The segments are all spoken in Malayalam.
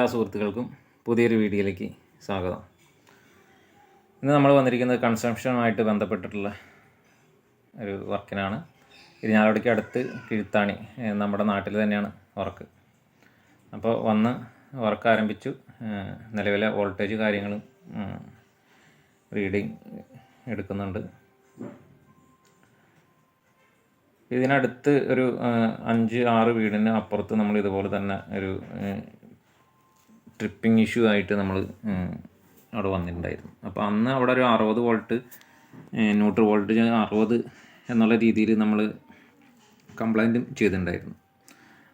എല്ലാ സുഹൃത്തുക്കൾക്കും പുതിയൊരു വീഡിയോയിലേക്ക് സ്വാഗതം. ഇന്ന് നമ്മൾ വന്നിരിക്കുന്നത് കൺസംഷനുമായിട്ട് ബന്ധപ്പെട്ടിട്ടുള്ള ഒരു വർക്കിനാണ്. ഇരിഞ്ഞാലക്കുടയ്ക്ക് അടുത്ത് കിഴുത്താണി നമ്മുടെ നാട്ടിൽ തന്നെയാണ് വർക്ക്. അപ്പോൾ വന്ന് വർക്ക് ആരംഭിച്ചു. നിലവിലെ വോൾട്ടേജ് കാര്യങ്ങളും റീഡിങ് എടുക്കുന്നുണ്ട്. ഇതിനടുത്ത് ഒരു അഞ്ച് ആറ് വീടിന് അപ്പുറത്ത് നമ്മൾ ഇതുപോലെ തന്നെ ഒരു ട്രിപ്പിംഗ് ഇഷ്യൂ ആയിട്ട് നമ്മൾ അവിടെ വന്നിട്ടുണ്ടായിരുന്നു. അപ്പോൾ അന്ന് അവിടെ ഒരു അറുപത് വോൾട്ട് ന്യൂട്രൽ വോൾട്ടേജ് അറുപത് എന്നുള്ള രീതിയിൽ നമ്മൾ കംപ്ലൈന്റും ചെയ്തിട്ടുണ്ടായിരുന്നു.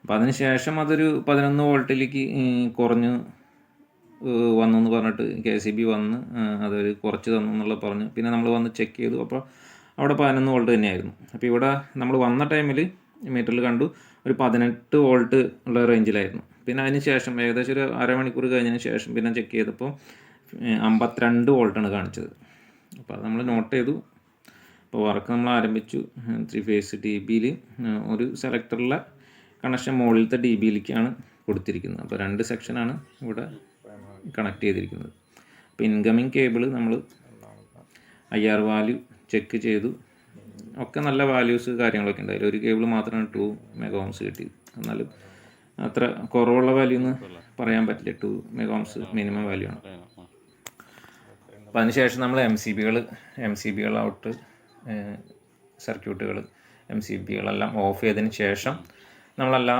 അപ്പോൾ അതിന് ശേഷം അതൊരു പതിനൊന്ന് വോൾട്ടിലേക്ക് കുറഞ്ഞ് വന്നു എന്ന് പറഞ്ഞിട്ട് കെ സി ബി വന്ന് അതൊരു കുറച്ച് തന്നു എന്നുള്ള പറഞ്ഞു. പിന്നെ നമ്മൾ വന്ന് ചെക്ക് ചെയ്തു. അപ്പോൾ അവിടെ പതിനൊന്ന് വോൾട്ട് തന്നെയായിരുന്നു. അപ്പോൾ ഇവിടെ നമ്മൾ വന്ന ടൈമിൽ മീറ്ററിൽ കണ്ടു. ഒരു പതിനെട്ട് വോൾട്ട് ഉള്ള റേഞ്ചിലായിരുന്നു പിന്നെ അതിന് ശേഷം ഏകദേശം ഒരു അരമണിക്കൂർ കഴിഞ്ഞതിന് ശേഷം പിന്നെ ചെക്ക് ചെയ്തപ്പോൾ അമ്പത്തിരണ്ട് വോൾട്ടാണ് കാണിച്ചത്. അപ്പോൾ അത് നമ്മൾ നോട്ട് ചെയ്തു. അപ്പോൾ വർക്ക് നമ്മൾ ആരംഭിച്ചു. ത്രീ ഫേസ് ടി ബിയിൽ ഒരു സെലക്ടറിലെ കണക്ഷൻ മുകളിലത്തെ ഡി ബിയിലേക്കാണ് കൊടുത്തിരിക്കുന്നത്. അപ്പോൾ രണ്ട് സെക്ഷനാണ് ഇവിടെ കണക്ട് ചെയ്തിരിക്കുന്നത്. അപ്പോൾ ഇൻകമിങ് കേബിൾ നമ്മൾ ഐ ആർ വാല്യൂ ചെക്ക് ചെയ്തു. ഒക്കെ നല്ല വാല്യൂസ് കാര്യങ്ങളൊക്കെ ഉണ്ട്. അതിൽ ഒരു കേബിൾ മാത്രമാണ് ടു മെഗോംസ് കിട്ടിയത് എന്നാലും അത്ര കുറവുള്ള വാല്യൂ എന്ന് പറയാൻ പറ്റില്ല. ടു മെഗോംസ് മിനിമം വാല്യൂ ആണ്. അപ്പോൾ അതിനുശേഷം നമ്മൾ എം സി ബികൾ എം സി ബികൾ ഔട്ട് സർക്യൂട്ടുകൾ എം സി ബികളെല്ലാം ഓഫ് ചെയ്തതിന് ശേഷം നമ്മളെല്ലാ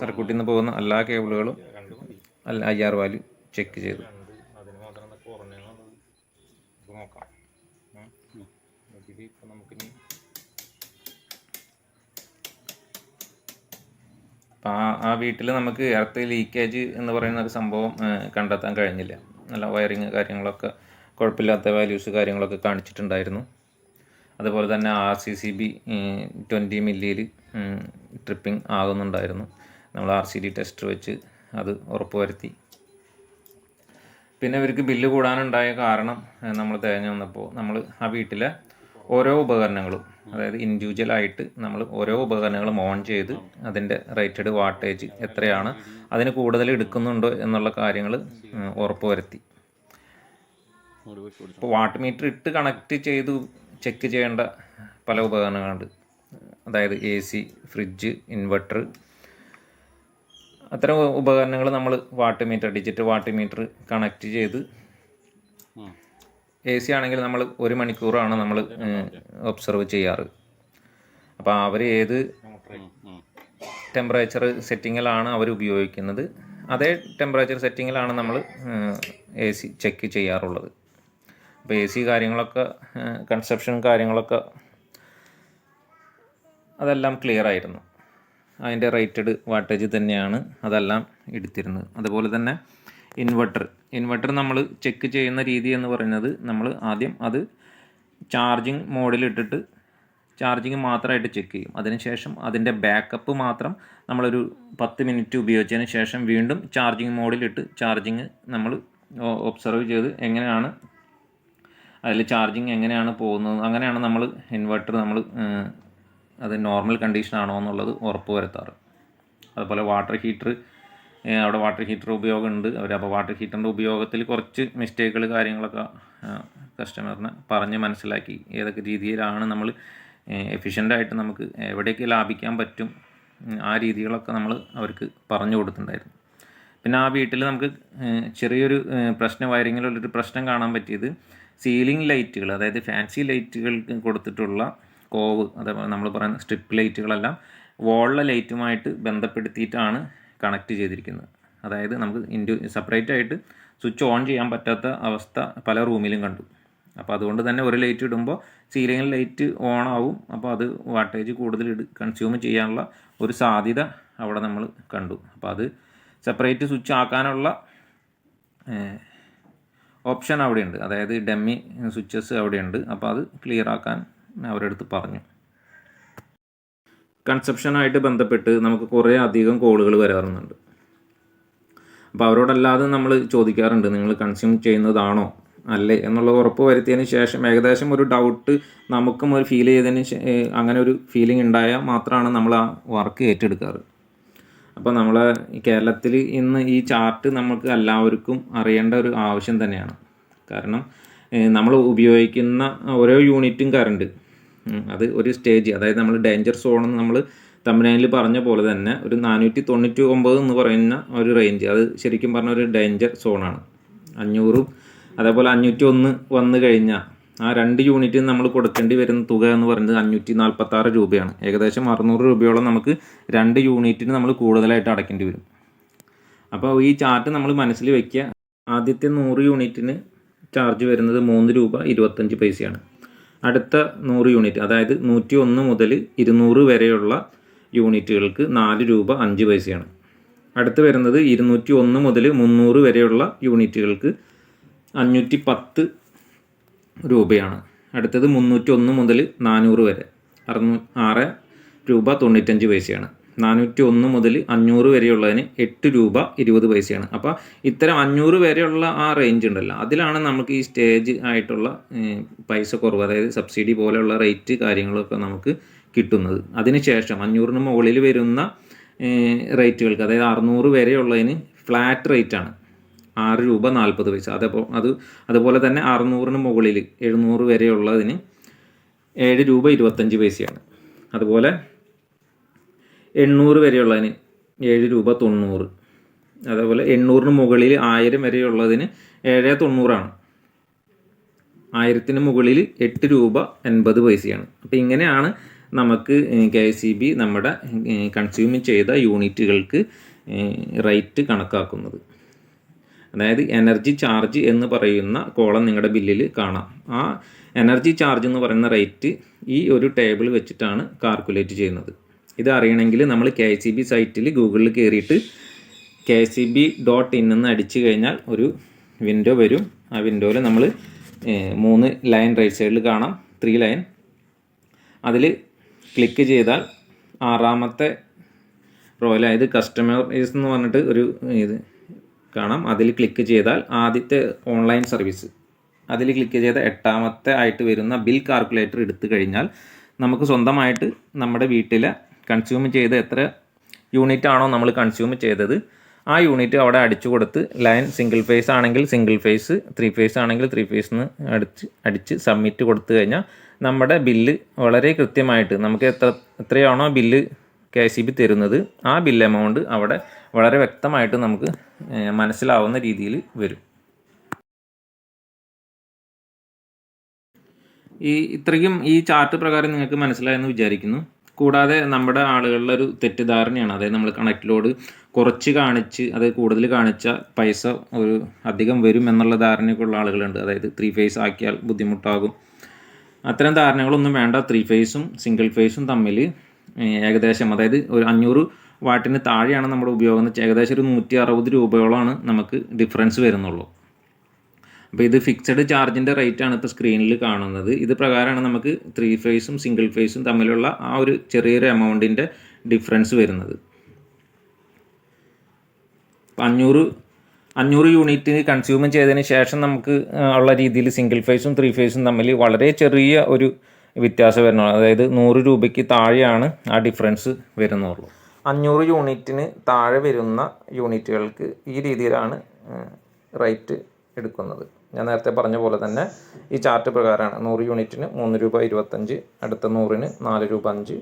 സർക്യൂട്ടിൽ നിന്ന് പോകുന്ന എല്ലാ കേബിളുകളും അല്ല ഐ ആർ വാല്യൂ ചെക്ക് ചെയ്തു. അതിന് മാത്രം നോക്കാം. അപ്പം ആ ആ വീട്ടിൽ നമുക്ക് എർത്ത് ലീക്കേജ് എന്ന് പറയുന്ന ഒരു സംഭവം കണ്ടെത്താൻ കഴിഞ്ഞില്ല. നല്ല വയറിങ് കാര്യങ്ങളൊക്കെ കുഴപ്പമില്ലാത്ത വാല്യൂസ് കാര്യങ്ങളൊക്കെ കാണിച്ചിട്ടുണ്ടായിരുന്നു. അതുപോലെ തന്നെ R C C B twenty മില്ലിയിൽ tripping ആകുന്നുണ്ടായിരുന്നു. നമ്മൾ ആർ സി ഡി ടെസ്റ്റ് വെച്ച് അത് ഉറപ്പുവരുത്തി. പിന്നെ ഇവർക്ക് ബില്ല് കൂടാനുണ്ടായ കാരണം നമ്മൾ തിരഞ്ഞു വന്നപ്പോൾ. നമ്മൾ ആ വീട്ടിലെ ഓരോ ഉപകരണങ്ങളും അതായത് ഇൻഡിവിജ്വൽ ആയിട്ട് നമ്മൾ ഓരോ ഉപകരണങ്ങളും ഓൺ ചെയ്ത് അതിന്റെ റേറ്റഡ് വാട്ടേജ് എത്രയാണ് അതിന് കൂടുതൽ എടുക്കുന്നുണ്ടോ എന്നുള്ള കാര്യങ്ങൾ ഉറപ്പുവരുത്തി. ഇപ്പോൾ വാട്ട് മീറ്റർ ഇട്ട് കണക്ട് ചെയ്ത് ചെക്ക് ചെയ്യേണ്ട പല ഉപകരണങ്ങളുണ്ട്. അതായത് എ സി ഫ്രിഡ്ജ് ഇൻവെർട്ടർ അത്തരം ഉപകരണങ്ങൾ നമ്മൾ watt meter digital watt meter connect ചെയ്ത് എ സി ആണെങ്കിൽ നമ്മൾ ഒരു മണിക്കൂറാണ് നമ്മൾ ഒബ്സർവ് ചെയ്യാറ്. അപ്പോൾ അവർ ഏത് ടെമ്പറേച്ചർ സെറ്റിങ്ങിലാണ് അവർ ഉപയോഗിക്കുന്നത്. അതേ ടെമ്പറേച്ചർ സെറ്റിങ്ങിലാണ് നമ്മൾ എ സി ചെക്ക് ചെയ്യാറുള്ളത്. അപ്പോൾ എ സി കാര്യങ്ങളൊക്കെ കൺസെപ്ഷൻ കാര്യങ്ങളൊക്കെ അതെല്ലാം ക്ലിയർ ആയിരുന്നു. അതിന്റെ റേറ്റഡ് വാട്ടേജ് തന്നെയാണ് അതെല്ലാം എടുത്തിരുന്നത്. അതുപോലെ തന്നെ ഇൻവെർട്ടർ. ഇൻവെർട്ടർ നമ്മൾ ചെക്ക് ചെയ്യുന്ന രീതി എന്ന് പറയുന്നത് നമ്മൾ ആദ്യം അത് ചാർജിങ് മോഡിലിട്ടിട്ട് ചാർജിങ് മാത്രമായിട്ട് ചെക്ക് ചെയ്യും. അതിനുശേഷം അതിന്റെ ബാക്കപ്പ് മാത്രം നമ്മളൊരു പത്ത് മിനിറ്റ് ഉപയോഗിച്ചതിന് ശേഷം വീണ്ടും ചാർജിങ് മോഡിലിട്ട് ചാർജിങ് നമ്മൾ ഒബ്സർവ് ചെയ്ത് എങ്ങനെയാണ് അതിൽ ചാർജിങ് എങ്ങനെയാണ് പോകുന്നത്. അങ്ങനെയാണ് നമ്മൾ ഇൻവെർട്ടർ നമ്മൾ അത് നോർമൽ കണ്ടീഷനാണോ എന്നുള്ളത് ഉറപ്പ് വരുത്താറ്. അതുപോലെ വാട്ടർ ഹീറ്റർ അവിടെ വാട്ടർ ഹീറ്റർ ഉപയോഗം ഉണ്ട് അവർ അപ്പോൾ വാട്ടർ ഹീറ്ററിന്റെ ഉപയോഗത്തിൽ കുറച്ച് മിസ്റ്റേക്കുകൾ കാര്യങ്ങളൊക്കെ കസ്റ്റമറിനെ പറഞ്ഞ് മനസ്സിലാക്കി ഏതൊക്കെ രീതിയിലാണ് നമ്മൾ എഫിഷ്യന്റായിട്ട് നമുക്ക് എവിടെയൊക്കെ ലാഭിക്കാൻ പറ്റും ആ രീതികളൊക്കെ നമ്മൾ അവർക്ക് പറഞ്ഞു കൊടുത്തിട്ടുണ്ടായിരുന്നു. പിന്നെ ആ വീട്ടിൽ നമുക്ക് ചെറിയൊരു പ്രശ്നം വയറിങ്ങിലുള്ളൊരു പ്രശ്നം കാണാൻ പറ്റിയത് സീലിംഗ് ലൈറ്റുകൾ അതായത് ഫാൻസി ലൈറ്റുകൾ കൊടുത്തിട്ടുള്ള കോവ് അതേപോലെ നമ്മൾ പറയുന്ന സ്ട്രിപ്പ് ലൈറ്റുകളെല്ലാം വോളിലെ ലൈറ്റുമായിട്ട് ബന്ധപ്പെടുത്തിയിട്ടാണ് കണക്ട് ചെയ്തിരിക്കുന്നത്. അതായത് നമുക്ക് ഇൻഡു സെപ്പറേറ്റ് ആയിട്ട് സ്വിച്ച് ഓൺ ചെയ്യാൻ പറ്റാത്ത അവസ്ഥ പല റൂമിലും കണ്ടു. അപ്പോൾ അതുകൊണ്ട് തന്നെ ഒരു ലൈറ്റ് ഇടുമ്പോൾ സീലിങ്ങിൽ ലൈറ്റ് ഓൺ ആവും. അപ്പോൾ അത് വാട്ടേജ് കൂടുതൽ കൺസ്യൂം ചെയ്യാനുള്ള ഒരു സാധ്യത അവിടെ നമ്മൾ കണ്ടു. അപ്പോൾ അത് സെപ്പറേറ്റ് സ്വിച്ച് ആക്കാനുള്ള ഓപ്ഷൻ അവിടെയുണ്ട്. അതായത് ഡമ്മി സ്വിച്ചസ് അവിടെയുണ്ട്. അപ്പോൾ അത് ക്ലിയർ ആക്കാൻ അവരെടുത്ത് പറഞ്ഞു. കൺസെപ്ഷനായിട്ട് ബന്ധപ്പെട്ട് നമുക്ക് കുറേ അധികം കോളുകൾ വരാറുണ്ട്. അപ്പോൾ അവരോടല്ലാതെ നമ്മൾ ചോദിക്കാറുണ്ട് നിങ്ങൾ കൺസ്യൂം ചെയ്യുന്നതാണോ? അല്ലേ? എന്നുള്ള ഉറപ്പ് വരുത്തിയതിന് ശേഷം ഏകദേശം ഒരു ഡൗട്ട് നമുക്കും ഒരു ഫീൽ ചെയ്തതിന് അങ്ങനെ ഒരു ഫീലിംഗ് ഉണ്ടായാൽ മാത്രമാണ് നമ്മൾ ആ വർക്ക് ഏറ്റെടുക്കാറ്. അപ്പോൾ നമ്മളെ കേരളത്തിൽ ഇന്ന് ഈ ചാർട്ട് നമുക്ക് എല്ലാവർക്കും അറിയേണ്ട ഒരു ആവശ്യം തന്നെയാണ്. കാരണം നമ്മൾ ഉപയോഗിക്കുന്ന ഓരോ യൂണിറ്റും കറണ്ട് അത് ഒരു സ്റ്റേജ് അതായത് നമ്മൾ ഡേഞ്ചർ സോൺ എന്ന് നമ്മൾ തമിഴ്നാട്ടിൽ പറഞ്ഞ പോലെ തന്നെ ഒരു നാനൂറ്റി തൊണ്ണൂറ്റി ഒമ്പത് എന്ന് പറയുന്ന ഒരു റേഞ്ച് അത് ശരിക്കും പറഞ്ഞ ഒരു ഡേഞ്ചർ സോണാണ് അഞ്ഞൂറും അതേപോലെ അഞ്ഞൂറ്റി ഒന്ന് വന്നു കഴിഞ്ഞാൽ ആ രണ്ട് യൂണിറ്റിന് നമ്മൾ കൊടുക്കേണ്ടി വരുന്ന തുക എന്ന് പറയുന്നത് അഞ്ഞൂറ്റി നാൽപ്പത്തി ആറ് രൂപയാണ്. ഏകദേശം അറുന്നൂറ് രൂപയോളം നമുക്ക് രണ്ട് യൂണിറ്റിന് നമ്മൾ കൂടുതലായിട്ട് അടയ്ക്കേണ്ടി വരും. അപ്പോൾ ഈ ചാർട്ട് നമ്മൾ മനസ്സിൽ വയ്ക്കുക ആദ്യത്തെ നൂറ് യൂണിറ്റിന് ചാർജ് വരുന്നത് മൂന്ന് രൂപ ഇരുപത്തഞ്ച് പൈസയാണ്. അടുത്ത നൂറ് യൂണിറ്റ് അതായത് നൂറ്റി ഒന്ന് മുതൽ ഇരുന്നൂറ് വരെയുള്ള യൂണിറ്റുകൾക്ക് നാല് രൂപ അഞ്ച് പൈസയാണ്. അടുത്ത് വരുന്നത് ഇരുന്നൂറ്റി ഒന്ന് മുതൽ മുന്നൂറ് വരെയുള്ള യൂണിറ്റുകൾക്ക് അഞ്ഞൂറ്റി പത്ത് രൂപയാണ്. അടുത്തത് മുന്നൂറ്റി ഒന്ന് മുതൽ നാനൂറ് വരെ അറുന്നൂ ആറ് രൂപ തൊണ്ണൂറ്റഞ്ച് പൈസയാണ്. നാനൂറ്റി ഒന്ന് മുതൽ അഞ്ഞൂറ് വരെയുള്ളതിന് എട്ട് രൂപ ഇരുപത് പൈസയാണ്. അപ്പോൾ ഇത്തരം അഞ്ഞൂറ് വരെയുള്ള ആ റേഞ്ച് ഉണ്ടല്ലോ. അതിലാണ് നമുക്ക് ഈ സ്റ്റേജ് ആയിട്ടുള്ള പൈസ കുറവ് അതായത് സബ്സിഡി പോലെയുള്ള റേറ്റ് കാര്യങ്ങളൊക്കെ നമുക്ക് കിട്ടുന്നത്. അതിനുശേഷം അഞ്ഞൂറിന് മുകളിൽ വരുന്ന റേറ്റുകൾക്ക് അതായത് അറുന്നൂറ് വരെയുള്ളതിന് ഫ്ലാറ്റ് റേറ്റ് ആണ്. ആറ് രൂപ നാൽപ്പത് പൈസ. അതേപോ അത് അതുപോലെ തന്നെ അറുന്നൂറിന് മുകളിൽ എഴുന്നൂറ് വരെയുള്ളതിന് ഏഴ് രൂപ ഇരുപത്തഞ്ച് പൈസയാണ്. അതുപോലെ എണ്ണൂറ് വരെയുള്ളതിന് ഏഴ് രൂപ തൊണ്ണൂറ്. അതേപോലെ എണ്ണൂറിന് മുകളിൽ ആയിരം വരെയുള്ളതിന് ഏഴ് തൊണ്ണൂറാണ്. ആയിരത്തിന് മുകളിൽ എട്ട് രൂപ എൺപത് പൈസയാണ്. അപ്പോൾ ഇങ്ങനെയാണ് നമുക്ക് കെ സി ബി നമ്മുടെ കൺസ്യൂം ചെയ്ത യൂണിറ്റുകൾക്ക് റേറ്റ് കണക്കാക്കുന്നത്. അതായത് എനർജി ചാർജ് എന്ന് പറയുന്ന കോളം നിങ്ങളുടെ ബില്ലിൽ കാണാം. ആ എനർജി ചാർജ് എന്ന് പറയുന്ന റേറ്റ് ഈ ഒരു ടേബിൾ വെച്ചിട്ടാണ് കാൽക്കുലേറ്റ് ചെയ്യുന്നത്. ഇത് അറിയണമെങ്കിൽ നമ്മൾ കെ സി ബി സൈറ്റിൽ ഗൂഗിളിൽ കയറിയിട്ട് K C B dot in എന്ന് അടിച്ചു കഴിഞ്ഞാൽ ഒരു വിൻഡോ വരും. ആ വിൻഡോയിൽ നമ്മൾ മൂന്ന് ലൈൻ റൈറ്റ് സൈഡിൽ കാണാം. ത്രീ ലൈൻ അതിൽ ക്ലിക്ക് ചെയ്താൽ ആറാമത്തെ റോയിൽ അതായത് കസ്റ്റമേഴ്സ് എന്ന് പറഞ്ഞിട്ട് ഒരു ഇത് കാണാം. അതിൽ ക്ലിക്ക് ചെയ്താൽ ആദ്യത്തെ ഓൺലൈൻ സർവീസ് അതിൽ ക്ലിക്ക് ചെയ്ത എട്ടാമത്തെ ആയിട്ട് വരുന്ന ബിൽ കാൽക്കുലേറ്റർ എടുത്തു കഴിഞ്ഞാൽ നമുക്ക് സ്വന്തമായിട്ട് നമ്മുടെ വീട്ടിലെ കൺസ്യൂം ചെയ്ത് എത്ര യൂണിറ്റ് ആണോ നമ്മൾ കൺസ്യൂം ചെയ്തത്. ആ യൂണിറ്റ് അവിടെ അടിച്ചു കൊടുത്ത് ലൈൻ സിംഗിൾ ഫേസ് ആണെങ്കിൽ സിംഗിൾ ഫേസ് ത്രീ ഫേസ് ആണെങ്കിൽ ത്രീ ഫേസിന് അടിച്ച് അടിച്ച് സബ്മിറ്റ് കൊടുത്തു കഴിഞ്ഞാൽ നമ്മുടെ ബില്ല് വളരെ കൃത്യമായിട്ട് നമുക്ക് എത്ര എത്രയാണോ ബില്ല് കെ സി ബി തരുന്നത് ആ ബില്ല് എമൗണ്ട് അവിടെ വളരെ വ്യക്തമായിട്ട് നമുക്ക് മനസ്സിലാവുന്ന രീതിയിൽ വരും. ഈ ഇത്രയും ഈ ചാർട്ട് പ്രകാരം നിങ്ങൾക്ക് മനസ്സിലായെന്ന് വിചാരിക്കുന്നു. കൂടാതെ നമ്മുടെ ആളുകളുടെ ഒരു തെറ്റിദ്ധാരണയാണ്. അതായത് നമ്മൾ കണക്റ്റിലോട് കുറച്ച് കാണിച്ച് അത് കൂടുതൽ കാണിച്ച പൈസ ഒരു അധികം വരും എന്നുള്ള ധാരണയൊക്കെ ഉള്ള ആളുകളുണ്ട്. അതായത് ത്രീ ഫേസ് ആക്കിയാൽ ബുദ്ധിമുട്ടാകും. അത്തരം ധാരണകളൊന്നും വേണ്ട. ത്രീ ഫേസും സിംഗിൾ ഫേസും തമ്മിൽ ഏകദേശം അതായത് ഒരു അഞ്ഞൂറ് വാട്ടിന് താഴെയാണ് നമ്മുടെ ഉപയോഗം ഏകദേശം ഒരു നൂറ്റി അറുപത് രൂപയോളമാണ് നമുക്ക് ഡിഫറൻസ് വരുന്നുള്ളൂ. അപ്പോൾ ഇത് ഫിക്സഡ് ചാർജിന്റെ റേറ്റ് ആണ് ഇപ്പോൾ സ്ക്രീനിൽ കാണുന്നത്. ഇത് പ്രകാരമാണ് നമുക്ക് ത്രീ ഫേസും സിംഗിൾ ഫേസും തമ്മിലുള്ള ആ ഒരു ചെറിയൊരു എമൗണ്ടിന്റെ ഡിഫറൻസ് വരുന്നത്. അഞ്ഞൂറ് അഞ്ഞൂറ് യൂണിറ്റ് കൺസ്യൂം ചെയ്തതിന് ശേഷം നമുക്ക് ഉള്ള രീതിയിൽ സിംഗിൾ ഫേസും ത്രീ ഫേസും തമ്മിൽ വളരെ ചെറിയ ഒരു വ്യത്യാസം വരുന്നുള്ളൂ. അതായത് നൂറ് രൂപയ്ക്ക് താഴെയാണ് ആ ഡിഫറൻസ് വരുന്നുള്ളൂ. അഞ്ഞൂറ് യൂണിറ്റിന് താഴെ വരുന്ന യൂണിറ്റുകൾക്ക് ഈ രീതിയിലാണ് റേറ്റ് എടുക്കുന്നത്. ഞാൻ നേരത്തെ പറഞ്ഞ പോലെ തന്നെ ഈ ചാർട്ട് പ്രകാരമാണ്. നൂറ് യൂണിറ്റിന് മൂന്ന് രൂപ ഇരുപത്തഞ്ച് അടുത്ത നൂറിന് നാല് രൂപ അഞ്ച്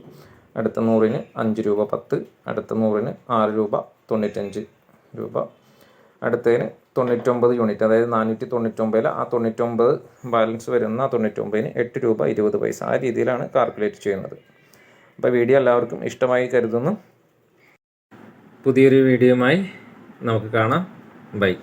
അടുത്ത നൂറിന് അഞ്ച് രൂപ പത്ത് അടുത്ത നൂറിന് ആറ് രൂപ തൊണ്ണൂറ്റഞ്ച് രൂപ അടുത്തതിന് തൊണ്ണൂറ്റൊമ്പത് യൂണിറ്റ് അതായത് നാനൂറ്റി തൊണ്ണൂറ്റൊമ്പതിൽ ആ തൊണ്ണൂറ്റൊമ്പത് ബാലൻസ് വരുന്ന ആ തൊണ്ണൂറ്റൊമ്പതിന് എട്ട് രൂപ ഇരുപത് പൈസ. ആ രീതിയിലാണ് കാൽക്കുലേറ്റ് ചെയ്യുന്നത്. അപ്പോൾ വീഡിയോ എല്ലാവർക്കും ഇഷ്ടമായി കരുതുന്നു. പുതിയൊരു വീഡിയോയുമായി നമുക്ക് കാണാം. ബൈ.